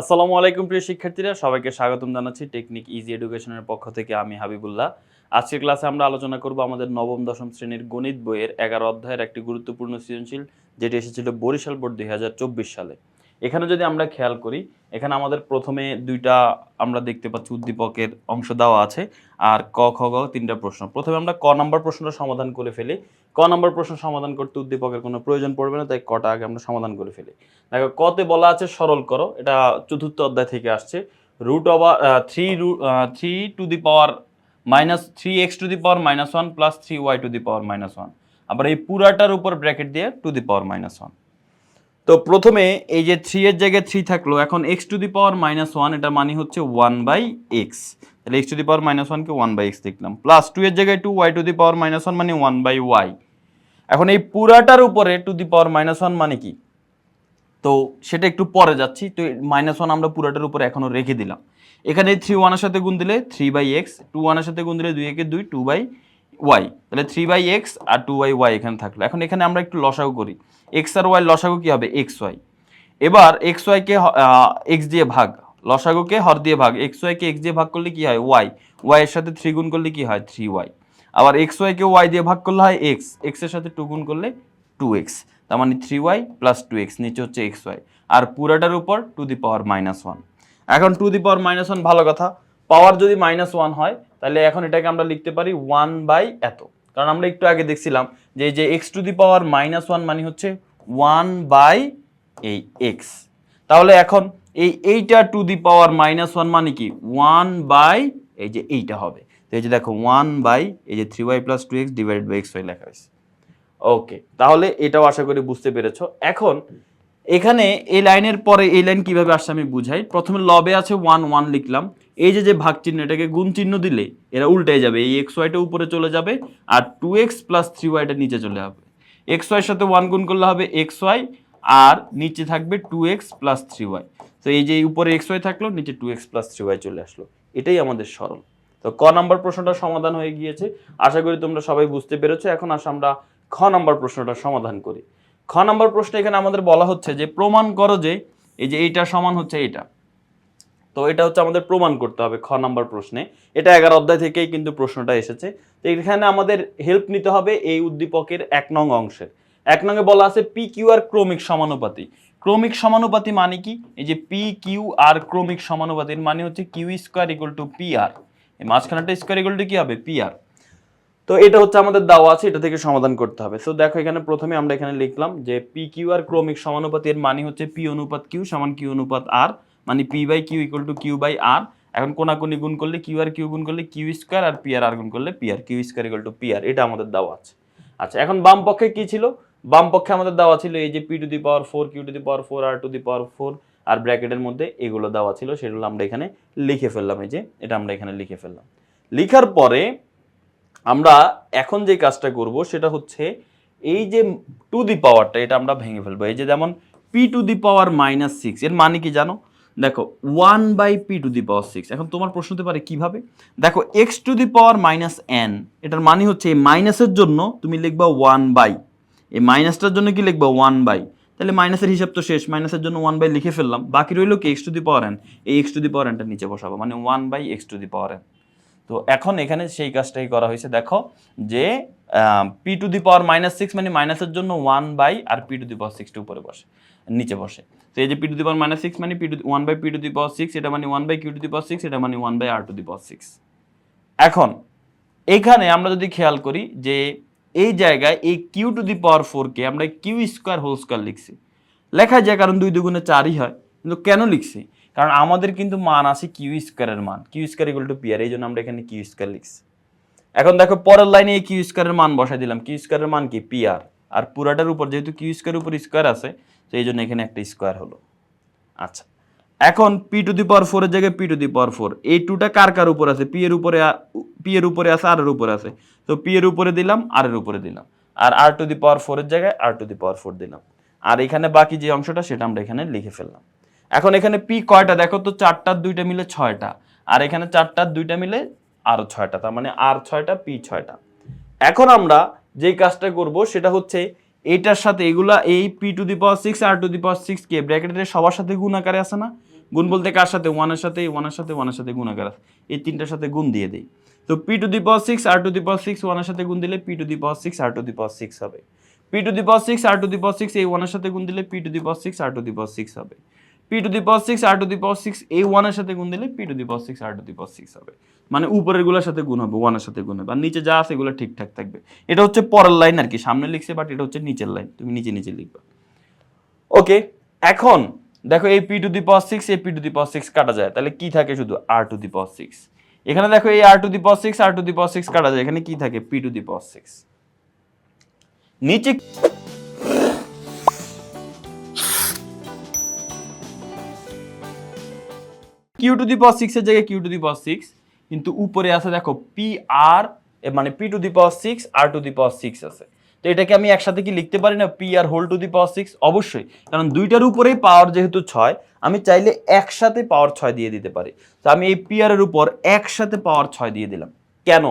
আসসালামু আলাইকুম প্রিয় শিক্ষার্থীরা, সবাইকে স্বাগতম জানাচ্ছি টেকনিক ইজি এডুকেশনের পক্ষ থেকে আমি হাবিবুল্লাহ। আজকের ক্লাসে আমরা আলোচনা করব আমাদের নবম, দশম শ্রেণির গণিত বইয়ের এগারো অধ্যায়ের একটি গুরুত্বপূর্ণ সৃজনশীল, যেটি এসেছিল বরিশাল বোর্ড দুই হাজার চব্বিশ সালে। এখানে যদি আমরা খেয়াল করি এখানে আমাদের প্রথমে দুইটা আমরা দেখতে পাচ্ছি উদ্দীপকের অংশ দেওয়া আছে আর ক, খ গ তিনটা প্রশ্ন। প্রথমে আমরা ক নম্বর প্রশ্নটা সমাধান করে ফেলি। ক নম্বর প্রশ্ন সমাধান করতে উদ্দীপকের কোনো প্রয়োজন পড়বে না, তাই কটা আগে আমরা সমাধান করে ফেলি। দেখো, কতে বলা আছে সরল করো, এটা চতুর্থ অধ্যায় থেকে আসছে। Root over three root three to the power minus three x to the power minus one plus three y to the power minus one আবার এই পুরাটার উপর ব্র্যাকেট দিয়ে to the power minus one তো প্রথমে এই যে থ্রি এর জায়গায় থ্রি থাকল, এখন x to the power minus one এটা মানে হচ্ছে ওয়ান বাই এক্স তাহলে x to the power minus ওয়ানকে ওয়ান বাই এক্স দেখলাম। প্লাস টু এর জায়গায় two y to the power minus one মানে ওয়ান বাই ওয়াই এখন এই পুরাটার উপরে to the power minus one মানে কি? তো সেটা একটু পরে যাচ্ছি, তো মাইনাস ওয়ান আমরা পুরাটার উপরে এখনও রেখে দিলাম। এখানে থ্রি ওয়ানের সাথে গুণ দিলে থ্রি বাই এক্স টু ওয়ানের সাথে গুণ দিলে দুই, একে দুই টু বাই ওয়াই তাহলে থ্রি বাই এক্স আর টু বাই ওয়াই এখানে থাকল। এখন এখানে আমরা একটু লসাগু করি। এক্স আর ওয়াই লসাগু কী হবে? এক্স ওয়াই এবার এক্স ওয়াইকে এক্স দিয়ে ভাগ। লসাগুকে হর দিয়ে ভাগ। এক্স ওয়াইকে এক্স দিয়ে ভাগ করলে কি হয়? ওয়াই ওয়াই এর সাথে থ্রি গুণ করলে কি হয়? থ্রি ওয়াই আবার এক্স ওয়াইকে ওয়াই দিয়ে ভাগ করলে হয় এক্স এক্সের সাথে টু গুণ করলে টু এক্স তার মানে three y plus two x নিচে হচ্ছে এক্স ওয়াই আর পুরাটার উপর to the power minus one এখন to the power minus one ভালো কথা। পাওয়ার যদি মাইনাস ওয়ান হয় তাহলে এখন এটাকে আমরা লিখতে পারি ওয়ান বাই এত। কারণ আমরা একটু আগে দেখছিলাম যে এই যে x to the power minus one মানে হচ্ছে ওয়ান বাই এই এক্স তাহলে এখন এই এইটা to the power minus one মানে কি? ওয়ান বাই এই যে এইটা হবে। এই যে দেখো ওয়ান বাই এই যে three y plus two x divide by x y লেখা হয়েছে। ওকে তাহলে এটাও আশা করি বুঝতে পেরেছ। এখন এখানে এই লাইনের পরে এই লাইন কীভাবে আসছে আমি বুঝাই। প্রথমে লবে আছে ওয়ান ওয়ান লিখলাম। এই যে যে ভাগ চিহ্ন এটাকে গুণ চিহ্ন দিলে এরা উল্টে যাবে। এই এক্স ওয়াইটা উপরে চলে যাবে আর টু এক্স প্লাস থ্রি ওয়াইটা নিচে চলে যাবে। এক্স ওয়াইয়ের সাথে ওয়ান গুণ করলে হবে এক্স ওয়াই আর নিচে থাকবে two x plus three y তো এই যে উপরে এক্স ওয়াই থাকল, নিচে two x plus three y চলে আসলো। এটাই আমাদের সরল। তো ক নাম্বার প্রশ্নটা সমাধান হয়ে গিয়েছে। আশা করি তোমরা সবাই বুঝতে পেরেছ। এখন আসো আমরা খ নাম্বার প্রশ্নটা সমাধান করি। খ নাম্বার প্রশ্ন এখানে আমাদের বলা হচ্ছে যে, প্রমাণ করো যে, এই যে এইটা সমান হচ্ছে এইটা। তো এটা হচ্ছে আমাদের প্রমাণ করতে হবে খ নাম্বার প্রশ্নে। এটা এগারো অধ্যায় থেকেই কিন্তু প্রশ্নটা এসেছে। তো এখানে আমাদের হেল্প নিতে হবে এই উদ্দীপকের এক নং অংশের। এক নঙ্গে বলা আছে পি কিউ আর ক্রমিক সমানুপাতি। ক্রমিক সমানুপাতি মানে কি? এই যে পি কিউ আর ক্রমিক সমানুপাতির মানে হচ্ছে q square equal to p r এই মাঝখানেটা স্কোয়ার ইকুয়াল টু কি হবে? পি আর তো এটা হচ্ছে আমাদের দেওয়া আছে, এটা থেকে সমাধান করতে হবে। সো দেখো এখানে প্রথমে আমরা এখানে লিখলাম যে পি কিউ আর ক্রমিক সমানুপাতি এর মানে হচ্ছে পি অনুপাত কিউ সমান কিউ অনুপাত আর মানে p by q equal to q by r এখন কোনাকুনি গুণ করলে কিউ আর কিউ গুণ করলে কিউ স্কোয়ার আর পি আর আর গুণ করলে p r q square equal to p r এটা আমাদের দেওয়া আছে। আচ্ছা এখন বাম পক্ষে কি ছিল? বাম পক্ষে আমাদের দেওয়া ছিল এই যে p to the power four q to the power four r to the power four আর ব্র্যাকেটের মধ্যে এগুলো দেওয়া ছিল, সেগুলো আমরা এখানে লিখে ফেললাম এই যে, এটা আমরা এখানে লিখে ফেললাম। লিখার পরে আমরা এখন যে কাজটা করব সেটা হচ্ছে এই যে টু দি পাওয়ারটা এটা আমরা ভেঙে ফেলব। এই যে যেমন p to the power minus six এর মানে কি জানো? দেখো one by p to the power six এখন তোমার প্রশ্ন হতে পারে, কীভাবে? দেখো x to the power minus n এটার মানে হচ্ছে এই মাইনাসের জন্য তুমি লিখবা ওয়ান বাই এই মাইনাসটার জন্য কি লিখবা? ওয়ান বাই তাহলে মাইনাসের হিসাব তো শেষ মাইনাসের জন্য ওয়ান বাই লিখে ফেললাম। বাকি রইল কি? X to the power n এই এক্স টু দি পাওয়ার এনটা নিচে বসাবো মানে one by x to the power n তো এখন এখানে সেই কাজটাই করা হয়েছে। দেখো, যে p to the power minus six মানে মাইনাসের জন্য ওয়ান বাই আর পি টু দি পাওয়ার সিক্সটা উপরে বসে, নিচে বসে। তো এই যে p to the power minus six মানে p to one by p to the power six এটা মানে one by q to the power six এটা মানে one by r to the power six এখন, এখানে আমরা যদি খেয়াল করি যে এই জায়গায় এই কিউ টু দি পাওয়ার ফোরকে আমরা কিউ স্কোয়ার হোল স্কোয়ার লিখছি। লেখা যায় কারণ দুই দুগুণে চারই হয়, কিন্তু কেন লিখছি? কারণ আমাদের কিন্তু মান আছে কিউ স্কোয়ারের মান। Q square equal to p r এই জন্য আমরা এখানে কিউ স্কোয়ার লিখছি। এখন দেখো পরের লাইনে এই কিউ স্কোয়ারের মান বসাই দিলাম। কিউ স্কোয়ারের মান কি? পি আর আর পুরাটার উপর যেহেতু কিউ স্কোয়ারের উপর স্কোয়ার আছে, তো এই জন্য এখানে একটা স্কোয়ার হলো। আচ্ছা। এখন পি টু দি পাওয়ার ফোরের জায়গায় p to the power four এই টুটা কার কার উপর আছে? পি এর উপরে পি এর উপরে আছে আর এর উপরে আছে। তো পি এর উপরে দিলাম আর এর উপরে দিলাম। আর আর টু দি পাওয়ার ফোরের জায়গায় আর টু দি পাওয়ার ফোর দিলাম। আর এখানে বাকি যে অংশটা, সেটা আমরা এখানে লিখে ফেললাম। এখন এখানে পি কয়টা? দেখো তো চারটার দুইটা মিলে ছয়টা। আর এখানে চারটার দুইটা মিলে আরও ছয়টা তার মানে আর ছয়টা পি ছয়টা এখন আমরা যেই কাজটা করব সেটা হচ্ছে এটার সাথে এগুলা এই p to the power six r to the power six কে ব্র্যাকেটের সবার সাথে গুণ আকারে আসে না গুণ বলতে কার সাথে ওয়ানের সাথে ওয়ানের সাথে ওয়ানের সাথে গুণাকার আছে এই তিনটার সাথে গুণ দিয়ে দিই তো p to the power six r to the power six ওয়ানের সাথে গুণ দিলে p to the power six r to the power six হবে p to the power six r to the power six এই ওয়ানের সাথে গুণ দিলে p to the power six r to the power six হবে p to the power six r to the power six এই ওয়ানের সাথে গুণ দিলে p to the power six r to the power six হবে মানে উপরেরগুলোর সাথে গুণ হবে ওয়ানের সাথে গুণ হবে আর নিচে যা আছে এগুলো ঠিকঠাক থাকবে এটা হচ্ছে পরের লাইন আর কি সামনে লিখছে বাট এটা হচ্ছে নিচের লাইন তুমি নিচে নিচে লিখবা ওকে এখন দেখো এই p to the power six এই p to the power six কাটা যায় তাহলে কি থাকে শুধু আর টু দি পাওয়ার সিক্স এখানে দেখো এই r to the power six r to the power six কাটা যায় এখানে কি থাকে p to the power six নিচে q to the power six এর জায়গায় q to the power six কিন্তু উপরে আছে দেখো পি আর মানে p to the power six r to the power six আছে। তো এটাকে আমি একসাথে কি লিখতে পারি না? P r whole to the power six অবশ্যই, কারণ দুইটার উপরেই পাওয়ার যেহেতু ছয়, আমি চাইলে একসাথে পাওয়ার ছয় দিয়ে দিতে পারি। তো আমি এই পি এর উপর একসাথে পাওয়ার ছয় দিয়ে দিলাম। কেন?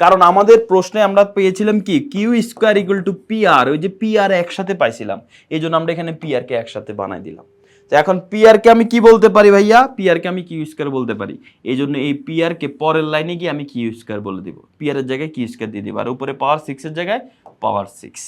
কারণ আমাদের প্রশ্নে আমরা পেয়েছিলাম কি? Q square equal to p r ওই যে পি আর একসাথে পাইছিলাম, এই জন্য আমরা এখানে পি আর কে একসাথে বানাই দিলাম। তো এখন পি আর কে আমি কি বলতে পারি ভাইয়া? পি আর কে আমি কিউ স্কোয়ার বলতে পারি? এই জন্য এই পি আর কে পরের লাইনে গিয়ে আমি কিউ স্কোয়ার বলে দিব। পি আর এর জায়গায় কিউ স্কোয়ার দিয়ে দিব? আর উপরে পাওয়ার সিক্সের জায়গায় পাওয়ার সিক্স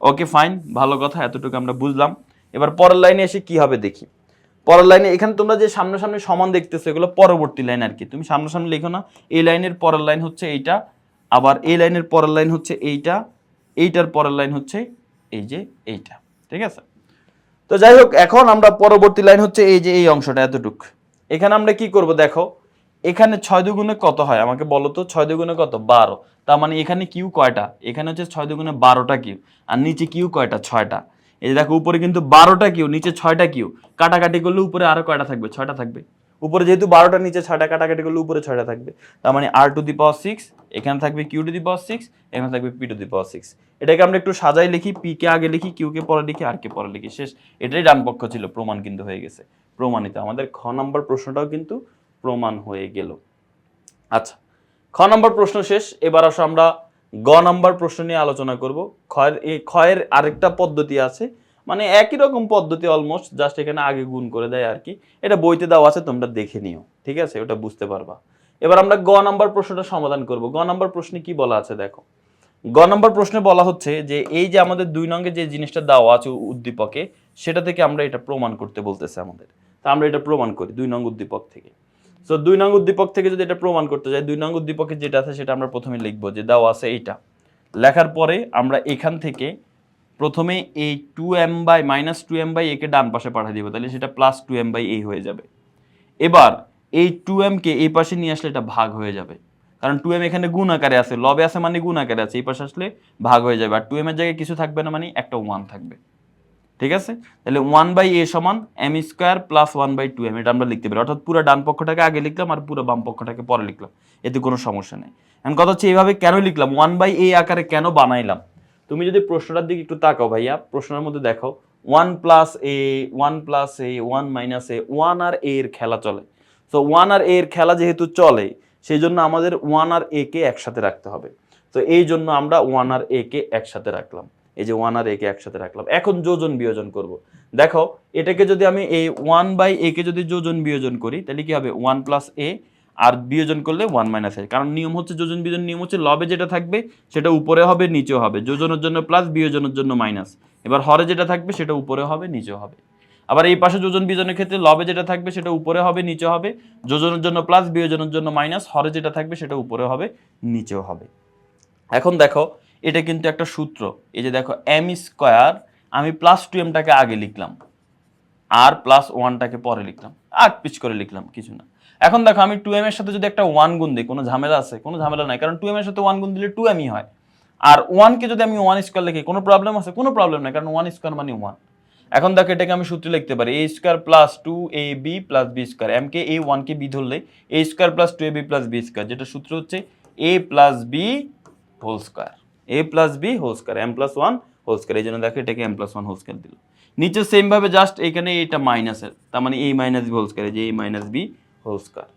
ওকে ফাইন ভালো কথা, এতটুকু আমরা বুঝলাম। এবার পরের লাইনে এসে কি হবে দেখি। পরের লাইনে এখানে তোমরা যে সামনাসামনি সমান দেখতেছো, এগুলো পরবর্তী লাইন আর কি। তুমি সামনাসামনি লেখো না, এই লাইনের পরের লাইন হচ্ছে এইটা, আবার এই লাইনের পরের লাইন হচ্ছে এইটা, এইটার পরের লাইন হচ্ছে এই যে এইটা। ঠিক আছে? তো যাই হোক, এখন আমরা পরবর্তী লাইন হচ্ছে এই যে এই অংশটা এতটুক। এখানে আমরা কি করব দেখো, এখানে ছয় দুগুণে কত হয়? আমাকে বলো তো, ছয় দুগুণে কত? বারো। তার মানে এখানে কিউ কয়টা? এখানে হচ্ছে ছয় দুগুণে বারোটা কিউ, আর নিচে কিউ কয়টা? ছয়টা। এই দেখো, উপরে কিন্তু বারোটা কিউ, নিচে ছয়টা কিউ। কাটাকাটি করলে উপরে আরও কয়টা থাকবে? ছয়টা থাকবে। উপরে যেহেতু বারোটা, নিচে ছয়টা কাটাকাটি করলে উপরে ছয়টা থাকবে। তার মানে আর টু দি পাওয়ার সিক্স এখানে থাকবে q to the power six এখানে থাকবে p to the power six এটাকে আমরা একটু সাজাই লিখি পি কে আগে লিখি কিউ কে পরে লিখি আর কে পরে লিখি, শেষ। এটাই ডান পক্ষ ছিল, প্রমাণ কিন্তু হয়ে গেছে। প্রমাণিত। আমাদের খ নম্বর প্রশ্নটাও কিন্তু প্রমাণ হয়ে গেল। আচ্ছা খ নম্বর প্রশ্ন শেষ। এবার আসো আমরা গ নম্বর প্রশ্ন নিয়ে আলোচনা করব। ক্ষয়ের এই ক্ষয়ের আরেকটা পদ্ধতি আছে। মানে একই রকম পদ্ধতি অলমোস্ট জাস্ট এখানে আগে গুণ করে দেয় আর কি। এটা বইতে দেওয়া আছে, তোমরা দেখে নিও, ঠিক আছে? ওটা বুঝতে পারবা। এবার আমরা গ নম্বর প্রশ্নটা সমাধান করব। গ নম্বর প্রশ্নে কি বলা আছে দেখো। গ নম্বর প্রশ্নে বলা হচ্ছে যে, এই যে আমাদের দুই নঙ্গে যে জিনিসটা দেওয়া আছে উদ্দীপকে, সেটা থেকে আমরা এটা প্রমাণ করতে বলতেছে আমাদের। তা আমরা এটা প্রমাণ করি দুই নং উদ্দীপক থেকে। তো দুই নং উদ্দীপক থেকে যদি এটা প্রমাণ করতে যাই, দুই নং উদ্দীপকে যেটা আছে সেটা আমরা প্রথমে লিখব যে দেওয়া আছে এইটা। লেখার পরে আমরা এখান থেকে প্রথমে এই two m by minus two m by একে ডান পাশে পাঠিয়ে দিব, তাহলে সেটা প্লাস টু এম বাই এই হয়ে যাবে। এবার এই টু এমকে এই পাশে নিয়ে আসলে এটা ভাগ হয়ে যাবে। কারণ টু এম এখানে গুণ আকারে আছে লবে আছে মানে গুণ আকারে আছে, এই পাশে আসলে ভাগ হয়ে যাবে। আর টু এম এর জায়গায় কিছু থাকবে না মানে একটা ওয়ান থাকবে। ঠিক আছে? তাহলে ওয়ান বাই এ সমান m square plus one by two m এটা আমরা লিখতে পারি। অর্থাৎ পুরো ডান পক্ষটাকে আগে লিখলাম আর পুরো বাম পক্ষটাকে পরে লিখলাম। এতে কোনো সমস্যা নেই। এখন কথা হচ্ছে এইভাবে কেন লিখলাম? ওয়ান বাই এ আকারে কেন বানাইলাম? তুমি যদি প্রশ্নটার দিকে একটু তাকাও ভাইয়া প্রশ্নের মধ্যে দেখো one plus a one plus a one minus a one R a এর খেলা চলে। তো ওয়ান আর এ এর খেলা যেহেতু চলে সেই জন্য আমাদের ওয়ান আর এ কে একসাথে রাখতে হবে। তো এই জন্য আমরা ওয়ান আর এ কে একসাথে রাখলাম। এই যে ওয়ান আর এ কে একসাথে রাখলাম। এখন যোজন বিয়োজন করব। দেখো, এটাকে যদি আমি এই ওয়ান বাই এ কে যদি যোজন বিয়োজন করি, তাহলে কি হবে? ওয়ান প্লাস এ আর বিয়োজন করলে ওয়ান মাইনাস এ কারণ নিয়ম হচ্ছে যোজন বিয়োজন নিয়ম হচ্ছে লবে যেটা থাকবে সেটা উপরে হবে, নিচেও হবে। যোজনের জন্য প্লাস বিয়োজনের জন্য মাইনাস এবার হরে যেটা থাকবে সেটা উপরে হবে, নিচেও হবে। আবার এই পাশে যোজন বিয়োজনের ক্ষেত্রে লবে যেটা থাকবে সেটা উপরে হবে নিচে হবে। যোজনের জন্য প্লাস বিয়োজনের জন্য মাইনাস হরে যেটা থাকবে সেটা উপরে হবে, নিচেও হবে। এখন দেখো, এটা কিন্তু একটা সূত্র। এই যে দেখো এম স্কোয়ার আমি প্লাস টু এমটাকে আগে লিখলাম। আর প্লাস ওয়ানটাকে পরে লিখলাম। আট পিচ করে লিখলাম, কিছু না। এখন দেখো, আমি টু এম এর সাথে যদি একটা ওয়ান গুণ দিই, কোনো ঝামেলা আছে? কোনো ঝামেলা নাই, কারণ টু এম এর সাথে ওয়ান গুণ দিলে টু এমই হয়। আর ওয়ানকে যদি আমি ওয়ান স্কোয়ার লিখি, কোনো প্রবলেম আছে? কোনো প্রবলেম নাই, কারণ ওয়ান স্কোয়ার মানে ওয়ান এখন দেখো, এটাকে আমি সূত্রে লিখতে পারি a square plus two a b plus b square m কে এ ওয়ানকে বি ধরলে a square plus two a b plus b square যেটা সূত্র হচ্ছে a plus b whole square a plus b whole square m plus one whole square এই জন্য দেখো, এটাকে m plus one whole square দিল। নিচে সেম ভাবে জাস্ট এখানে এটা মাইনাসের তার মানে a minus b whole square যে a minus b whole square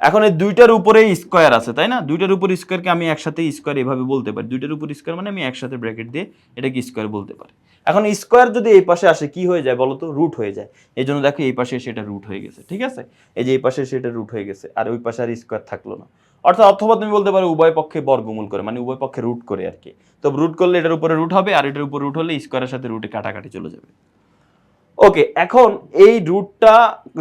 এখন এই দুইটার উপরে স্কোয়ার আছে, তাই না? দুইটার উপর স্কোয়ারকে আমি একসাথে স্কোয়ার এভাবে বলতে পারি। দুইটার উপর স্কোয়ার মানে আমি একসাথে ব্র্যাকেট দিয়ে এটাকে স্কোয়ার বলতে পারি। এখন স্কোয়ার যদি এই পাশে আসে, কি হয়ে যায় বলো তো রুট হয়ে যায়। এই জন্য দেখো এই পাশে সেটা রুট হয়ে গেছে, ঠিক আছে? এই যে এই পাশে সেটা রুট হয়ে গেছে, আর ওই পাশে আর স্কোয়ার থাকল না। অর্থাৎ অথবা তুমি বলতে পারো উভয় পক্ষে বর্গমূল করে মানে উভয় পক্ষে রুট করে আর কি। তো রুট করলে এটার উপরে রুট হবে, আর এটার উপরে রুট হলে স্কোয়ারের সাথে রুটে কাটাকাটি চলে যাবে। ওকে এখন এই রুটটা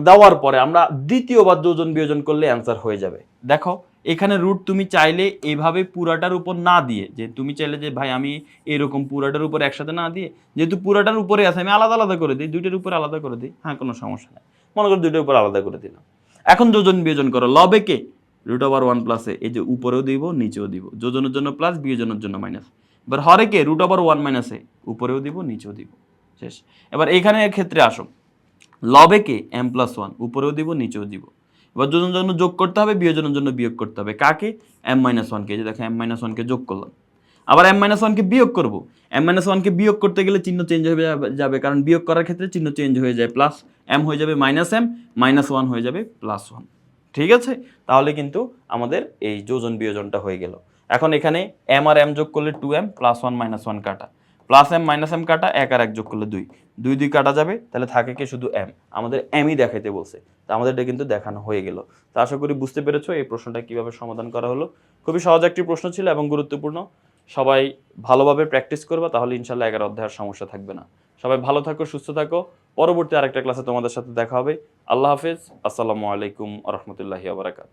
দেওয়ার পরে আমরা দ্বিতীয়বার যোজন বিয়োজন করলে অ্যান্সার হয়ে যাবে। দেখো, এখানে রুট তুমি চাইলে এভাবে পুরাটার উপর না দিয়ে, যে তুমি চাইলে যে, ভাই, আমি এরকম পুরাটার উপর একসাথে না দিয়ে, যেহেতু পুরাটার উপরে আছে, আমি আলাদা আলাদা করে দিই, দুইটার উপর আলাদা করে দিই হ্যাঁ কোনো সমস্যা নেই। মনে করো দুইটার উপর আলাদা করে দিলাম। এখন যোজন বিয়োজন করো, লবে কে? রুট ওভার ওয়ান প্লাসে এই যে উপরেও দিব, নিচেও দিব, যোজনের জন্য প্লাস বিয়োজনের জন্য মাইনাস এবার হরে কে? রুট ওভার ওয়ান মাইনাসে উপরেও দিব, নিচেও দিব। শেষ। এবার এখানে ক্ষেত্রে আসো। লবে কে? M plus one. উপরেও দিব, নিচেও দিব। এবার যোজনের জন্য যোগ করতে হবে, বিয়োজনের জন্য বিয়োগ করতে হবে। কাকে? এম মাইনাস ওয়ানকে। যে দেখো, এম মাইনাস ওয়ানকে যোগ করলাম। আবার এম মাইনাস ওয়ানকে বিয়োগ করব। এম মাইনাস ওয়ানকে বিয়োগ করতে গেলে চিহ্ন চেঞ্জ হয়ে যাবে কারণ বিয়োগ করার ক্ষেত্রে চিহ্ন চেঞ্জ হয়ে যায়। প্লাস এম হয়ে যাবে মাইনাস এম মাইনাস ওয়ান হয়ে যাবে প্লাস ওয়ান ঠিক আছে? তাহলে কিন্তু আমাদের এই যোজন বিয়োজনটা হয়ে গেল। এখন এখানে এম আর এম যোগ করলে two m plus one minus one কাটা। প্লাস এম মাইনাস এম কাটা এক আর এক যোগ করলে দুই। দুই দুই কাটা যাবে, তাহলে থাকে কি শুধু এম। আমাদের এমই দেখাইতে বলছে। তা আমাদের এটা কিন্তু দেখানো হয়ে গেল। তা আশা করি বুঝতে পেরেছ এই প্রশ্নটা কীভাবে সমাধান করা হলো। খুবই সহজ একটি প্রশ্ন ছিল এবং গুরুত্বপূর্ণ। সবাই ভালোভাবে প্র্যাকটিস করবা, তাহলে ইনশাল্লাহ এগারো অধ্যায়ের সমস্যা থাকবে না। সবাই ভালো থাকো, সুস্থ থাকো। পরবর্তী আরেকটা ক্লাসে তোমাদের সাথে দেখা হবে। আল্লাহ হাফেজ। আসসালামু আলাইকুম রহমতুল্লাহি আবরাকাত